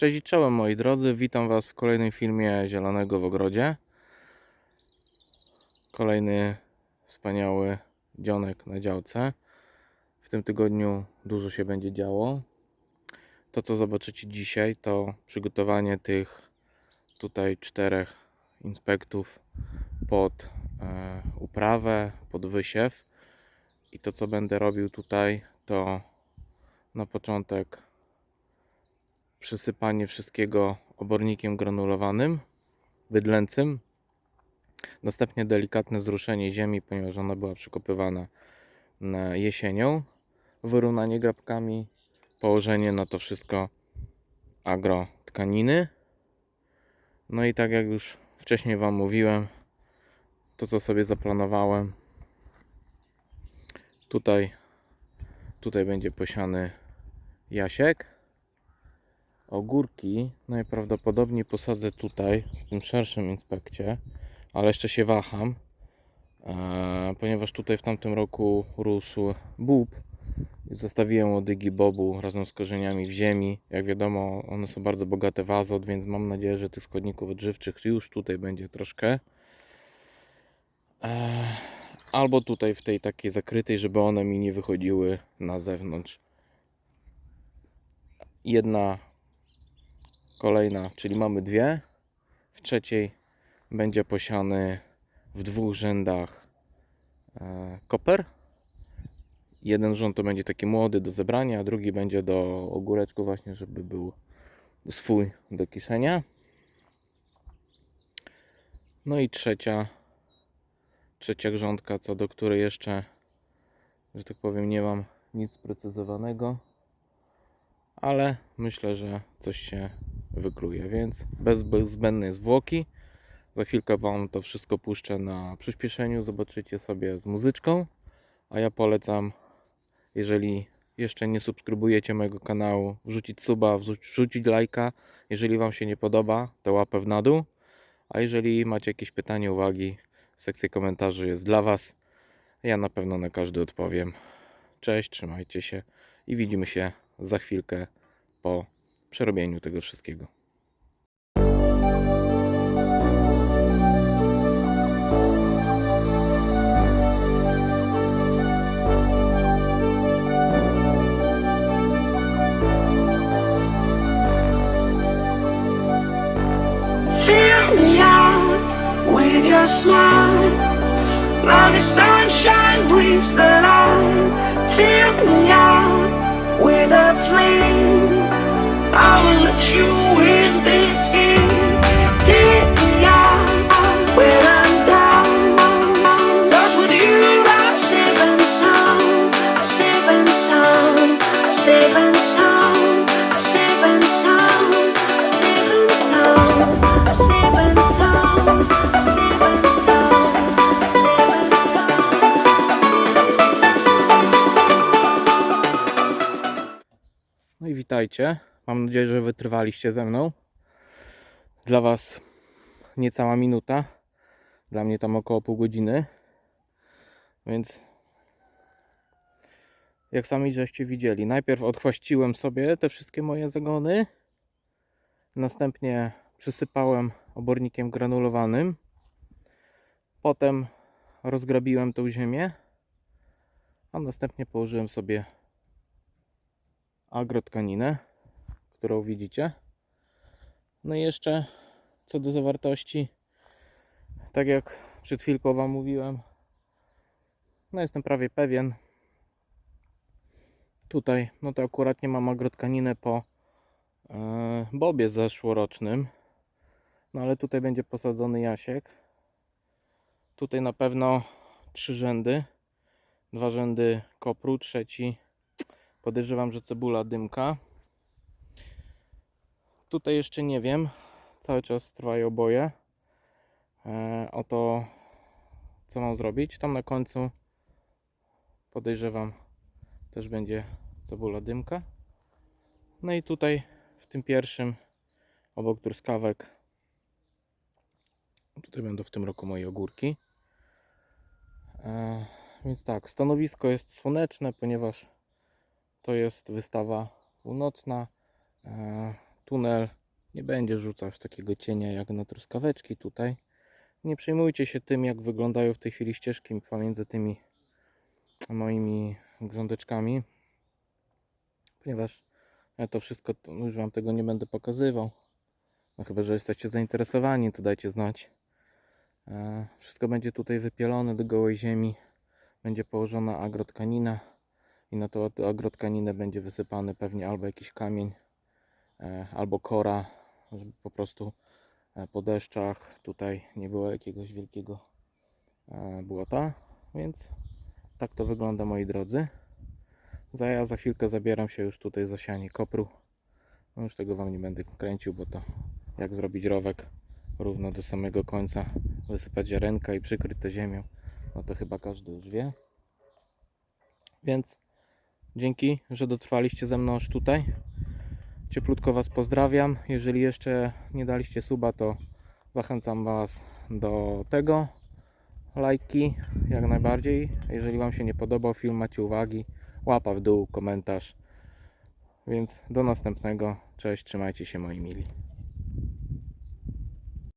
Cześć i czołem moi drodzy, witam Was w kolejnym filmie Zielonego w Ogrodzie. Kolejny wspaniały dzionek na działce. W tym tygodniu dużo się będzie działo. To co zobaczycie dzisiaj to przygotowanie tych tutaj czterech inspektów pod e, uprawę, pod wysiew. I to co będę robił tutaj to na początek przysypanie wszystkiego obornikiem granulowanym, bydlęcym. Następnie delikatne zruszenie ziemi, ponieważ ona była przekopywana na jesienią. Wyrównanie grabkami, położenie na to wszystko agrotkaniny. No i tak jak już wcześniej Wam mówiłem, to co sobie zaplanowałem. Tutaj, tutaj będzie posiany jasiek ogórki najprawdopodobniej posadzę tutaj, w tym szerszym inspekcie, ale jeszcze się waham, e, ponieważ tutaj w tamtym roku rósł bób. Zostawiłem łodygi bobu razem z korzeniami w ziemi. Jak wiadomo, one są bardzo bogate w azot, więc mam nadzieję, że tych składników odżywczych już tutaj będzie troszkę. E, albo tutaj w tej takiej zakrytej, żeby one mi nie wychodziły na zewnątrz. Jedna kolejna, czyli mamy dwie. W trzeciej będzie posiany w dwóch rzędach e, koper. Jeden rząd to będzie taki młody do zebrania, a drugi będzie do ogóreczku właśnie, żeby był swój do kiszenia. No i trzecia, trzecia grządka, co do której jeszcze, że tak powiem, nie mam nic sprecyzowanego, ale myślę, że coś się wykluje, więc bez zbędnej zwłoki. Za chwilkę Wam to wszystko puszczę na przyspieszeniu, zobaczycie sobie z muzyczką, a ja polecam, jeżeli jeszcze nie subskrybujecie mojego kanału, wrzucić suba, wrzucić lajka, jeżeli Wam się nie podoba, to łapę w na dół, a jeżeli macie jakieś pytania, uwagi, sekcja komentarzy jest dla Was, ja na pewno na każdy odpowiem. Cześć, trzymajcie się i widzimy się za chwilkę po przerobieniu tego wszystkiego. Smile. Now the sunshine brings the light. Fill me out witajcie. Mam nadzieję, że wytrwaliście ze mną. Dla Was niecała minuta. Dla mnie tam około pół godziny. Więc jak sami żeście widzieli, najpierw odchwaściłem sobie te wszystkie moje zagony. Następnie przysypałem obornikiem granulowanym. Potem rozgrabiłem tą ziemię. A następnie położyłem sobie agrotkaninę, którą widzicie. No i jeszcze co do zawartości, tak jak przed chwilką Wam mówiłem, no jestem prawie pewien. Tutaj, no to akurat nie mam agrotkaninę po e, bobie zeszłorocznym, no ale tutaj będzie posadzony jasiek. Tutaj na pewno trzy rzędy, dwa rzędy kopru, trzeci Podejrzewam, że cebula dymka. Tutaj jeszcze nie wiem. Cały czas trwają boje. E, o to, co mam zrobić. Tam na końcu podejrzewam też będzie cebula dymka. No i tutaj w tym pierwszym obok truskawek tutaj będą w tym roku moje ogórki. E, więc tak, stanowisko jest słoneczne, ponieważ to jest wystawa północna. E, tunel nie będzie rzucał aż takiego cienia jak na truskaweczki tutaj. Nie przejmujcie się tym, jak wyglądają w tej chwili ścieżki pomiędzy tymi moimi grządeczkami, ponieważ ja to wszystko, już Wam tego nie będę pokazywał. No chyba, że jesteście zainteresowani, to dajcie znać. E, Wszystko będzie tutaj wypielone do gołej ziemi. Będzie położona agrotkanina i na tą agrotkaninę będzie wysypany pewnie albo jakiś kamień, e, albo kora, żeby po prostu e, po deszczach tutaj nie było jakiegoś wielkiego e, błota. Więc tak to wygląda moi drodzy. Za ja za chwilkę zabieram się już tutaj za sianie kopru. No już tego Wam nie będę kręcił, bo to jak zrobić rowek równo do samego końca, wysypać ziarenka i przykryć to ziemią, no to chyba każdy już wie. Więc dzięki, że dotrwaliście ze mną aż tutaj. Cieplutko Was pozdrawiam. Jeżeli jeszcze nie daliście suba, to zachęcam Was do tego. Lajki jak najbardziej. Jeżeli Wam się nie podobał film, macie uwagi, łapa w dół, komentarz. Więc do następnego. Cześć, trzymajcie się moi mili.